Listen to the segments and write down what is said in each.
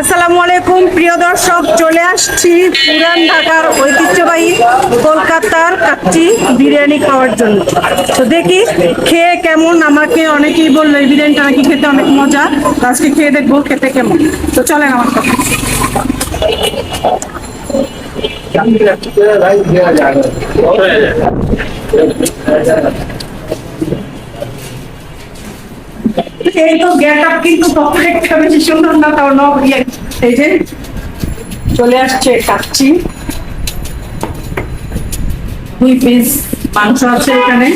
আসসালামু আলাইকুম, প্রিয় দর্শক, চলে আসছি পুরান ঢাকার ঐতিহ্যবাহী কলকাতার কাচ্চি বিরিয়ানি খাওয়ার জন্য। তো দেখি, খেয়ে কেমন? আমাকে অনেকেই বলল, এই বিরিয়ানিটা নাকি খেতে অনেক মজা আজকে খেয়ে দেখব খেতে কেমন? তো চলেন আমার সাথে এই তো গেট আপ কিন্তু প্রত্যেকটা বেশি সুন্দর না, তাও ইয়ে এই যে চলে আসছে কাচ্চি দুই পিস মাংস আছে এখানে।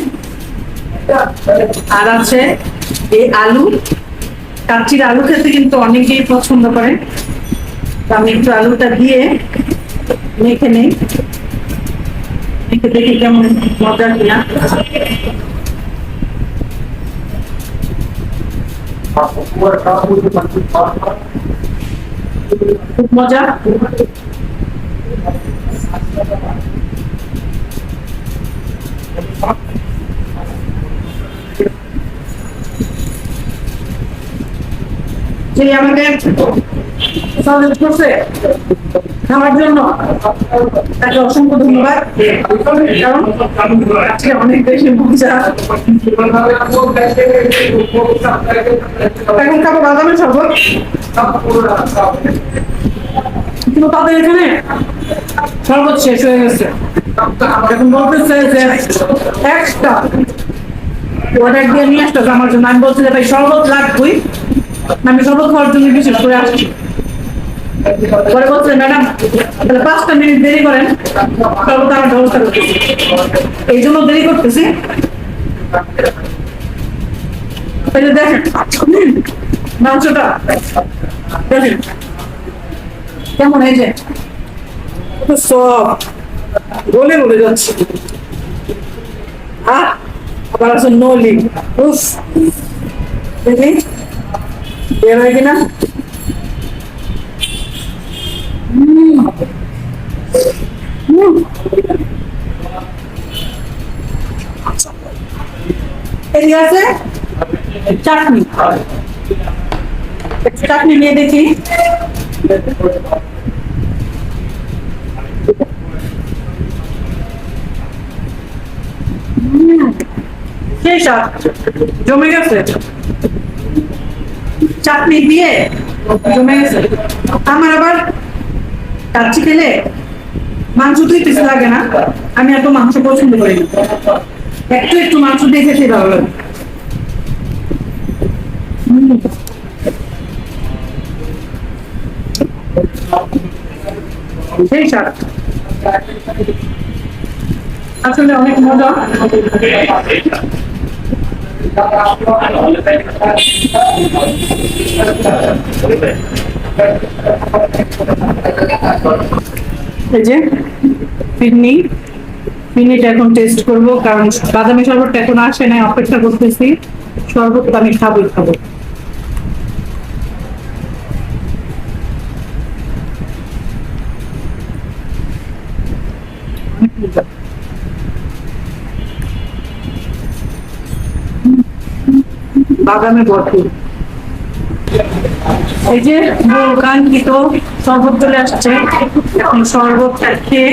আর আছে এই আলু। কাচ্চির আলু খেতে কিন্তু অনেকেই পছন্দ করে। আমি একটু আলুটা দিয়ে মেখে নেই। দেখি কেমন মজা কিনা। খুব মজা। যে আমাকে সাজেস্ট করছে। খাওয়ার জন্য তাকে অসংখ্য ধন্যবাদ। কারণ অনেক বেশি মজা। এখন শরবত কিন্তু তাদের এখানে শেষ হয়ে গেছে। এখন বলতেছে যে একটা অর্ডার দিয়ে নিয়ে আমার জন্য। আমি বলছি যে ভাই, শরবত লাগবেই। আমি শরবত খাওয়ার জন্য বিশেষ করে আসছি। পরে বলছে, ম্যাডাম, তাহলে পাঁচটা মিনিট দেরি করেন শরবত আমার ব্যবস্থা করতেছি। এই জন্য দেরি করতেছি। যে দেখেন, মাংসটা, দেখেন, কেমন এই যে সব গলে গলে যাচ্ছে। আহ আবার আছে নলি। উফ, দেখি, বের হয় কিনা? এদিকে আছে? চাটনি। চাটনি নিয়ে দেখি। জমে গেছে। চাটনি দিয়ে জমে গেছে। আমার আবার কাচ্চি খেলে মাংস দুই পিস লাগে না। আমি এত মাংস পছন্দ করি না। একটু একটু মাংস দিয়ে খেতে ভালো আসলে অনেক মজা। এই যে ফিরনিটা এখন টেস্ট করব, কারণ বাদামি শরবতটা এখন আসে নাই, অপেক্ষা করতেছি। শরবতটা আমি খাবোই খাব। বাদামে ভরপুর এই যে শরবত চলে আসছে, এখন শরবতটা খেয়ে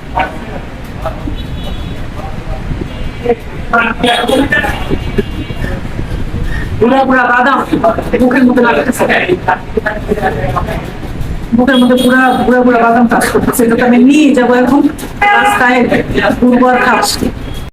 পুরা পুরা বাদাম মুখের মধ্যে লাগতেছে মুখের মধ্যে পুরা পুরা পুরা বাদাম কাজ করতেছে। আমি নিয়ে যাব এখন। রাস্তায় দুর্বার খাচ্ছি।